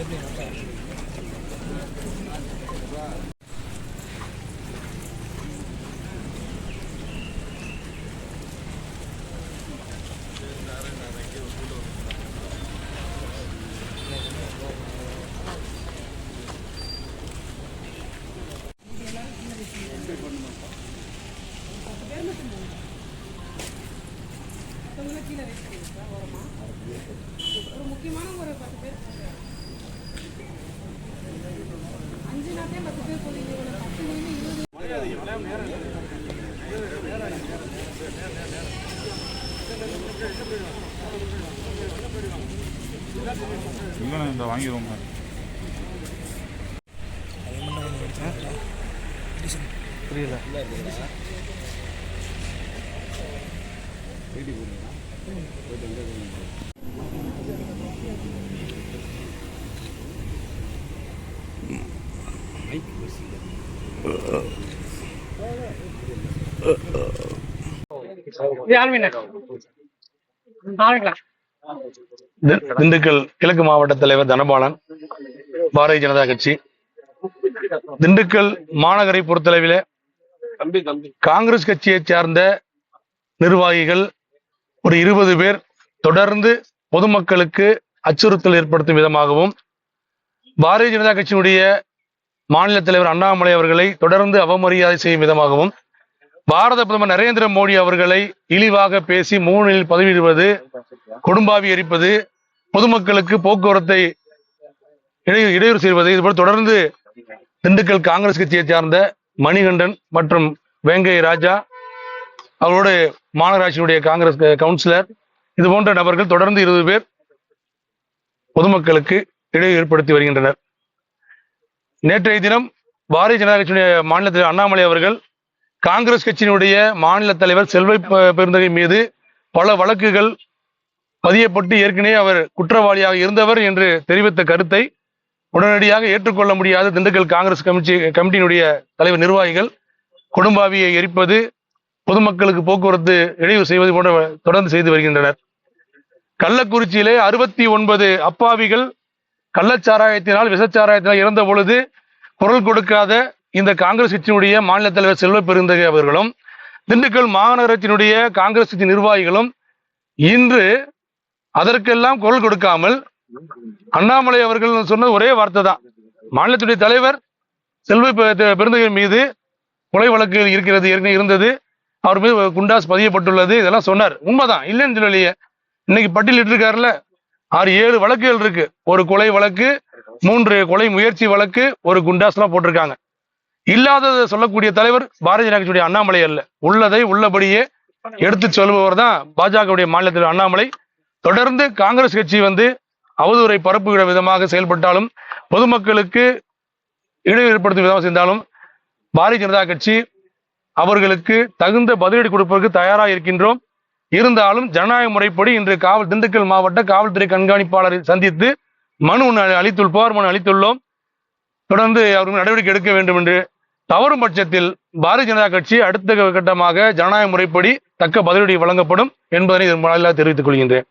பார்த்துக்குறோம் ஒரு முக்கியமான ஒரு இல்லை இந்த வாங்கிடுவோங்க புரியல. தி- திண்டுக்கல் கிழக்கு மாவட்ட தலைவர் தனபாலன் பாரதிய ஜனதா கட்சி. திண்டுக்கல் மாநகரை பொறுத்தளவில் காங்கிரஸ் கட்சியை சார்ந்த நிர்வாகிகள் ஒரு இருபது பேர் தொடர்ந்து பொதுமக்களுக்கு அச்சுறுத்தல் ஏற்படுத்தும் விதமாகவும் பாரதிய ஜனதா கட்சியினுடைய மாநில தலைவர் அண்ணாமலை அவர்களை தொடர்ந்து அவமரியாதை செய்யும் விதமாகவும் பாரத பிரதமர் நரேந்திர மோடி அவர்களை இழிவாக பேசி மூணில் பதவியிடுவது கொடும்பாவி எரிப்பது பொதுமக்களுக்கு போக்குவரத்தை இடையூறு செய்வது இதுபோல் தொடர்ந்து திண்டுக்கல் காங்கிரஸ் கட்சியை சார்ந்த மணிகண்டன் மற்றும் வேங்கை ராஜா அவரோடு மாநகராட்சியினுடைய காங்கிரஸ் கவுன்சிலர் இது போன்ற நபர்கள் தொடர்ந்து இருபது பேர் பொதுமக்களுக்கு இடையூறு ஏற்படுத்தி வருகின்றனர். நேற்றைய தினம் பாரதிய ஜனதா கட்சியுடைய மாநிலத்தில் அண்ணாமலை அவர்கள் காங்கிரஸ் கட்சியினுடைய மாநில தலைவர் செல்வ பெருந்தகை மீது பல வழக்குகள் பதியப்பட்டு ஏற்கனவே அவர் குற்றவாளியாக இருந்தவர் என்று தெரிவித்த கருத்தை உடனடியாக ஏற்றுக்கொள்ள முடியாத திண்டுக்கல் காங்கிரஸ் கமிட்டி கமிட்டியினுடைய தலைவர் நிர்வாகிகள் குடும்பாவியை எரிப்பது பொதுமக்களுக்கு போக்குவரத்து இழிவு செய்வது போன்ற தொடர்ந்து செய்து வருகின்றனர். கள்ளக்குறிச்சியிலே அறுபத்தி ஒன்பது அப்பாவிகள் கள்ளச்சாராயத்தினால் விசச்சாராயத்தினால் இறந்த பொழுது குரல் கொடுக்காத இந்த காங்கிரஸ் கட்சியினுடைய மாநில தலைவர் செல்வ பெருந்தகை அவர்களும் திண்டுக்கல் மாநகராட்சியினுடைய காங்கிரஸ் கட்சி நிர்வாகிகளும் இன்று அதற்கெல்லாம் குரல் கொடுக்காமல் அண்ணாமலை அவர்கள் சொன்ன ஒரே வார்த்தை தான். மாநிலத்துடைய தலைவர் செல்வ பெருந்தகை மீது கொலை வழக்கு இருக்கிறது ஏற்கனவே இருந்தது. அவர் மீது குண்டாஸ் பதியப்பட்டுள்ளது இதெல்லாம் சொன்னார். உண்மைதான் இல்லைன்னு சொல்லலையே. இன்னைக்கு பட்டியலிட்டு இருக்காருல்ல ஆறு ஏழு வழக்குகள் இருக்கு. ஒரு கொலை வழக்கு மூன்று கொலை முயற்சி வழக்கு ஒரு குண்டாஸ்லாம் போட்டிருக்காங்க. இல்லாததை சொல்லக்கூடிய தலைவர் பாரதிய ஜனதா கட்சியுடைய அண்ணாமலை அல்ல. உள்ளதை உள்ளபடியே எடுத்து சொல்பவர் தான் பாஜகவுடைய மாநிலத்தில் அண்ணாமலை. தொடர்ந்து காங்கிரஸ் கட்சி வந்து அவதூறை பரப்புகிற விதமாக செயல்பட்டாலும் பொதுமக்களுக்கு இடையூறு ஏற்படுத்தும் விதமாக செய்தாலும் பாரதிய ஜனதா கட்சி அவர்களுக்கு தகுந்த பதிலடி கொடுப்பதற்கு தயாராக இருக்கின்றோம். இருந்தாலும் ஜனநாயக முறைப்படி இன்று காவல் திண்டுக்கல் மாவட்ட காவல்துறை கண்காணிப்பாளரை சந்தித்து மனு ஒன்று அளித்துள் புகார் மனு அளித்துள்ளோம். தொடர்ந்து அவர்கள் நடவடிக்கை எடுக்க வேண்டும் என்று தவறும் பட்சத்தில் பாரதிய ஜனதா கட்சி அடுத்த கட்டமாக ஜனநாயக முறைப்படி தக்க பதிலடி வழங்கப்படும் என்பதனை இதன் வாயிலாக தெரிவித்துக் கொள்கின்றேன்.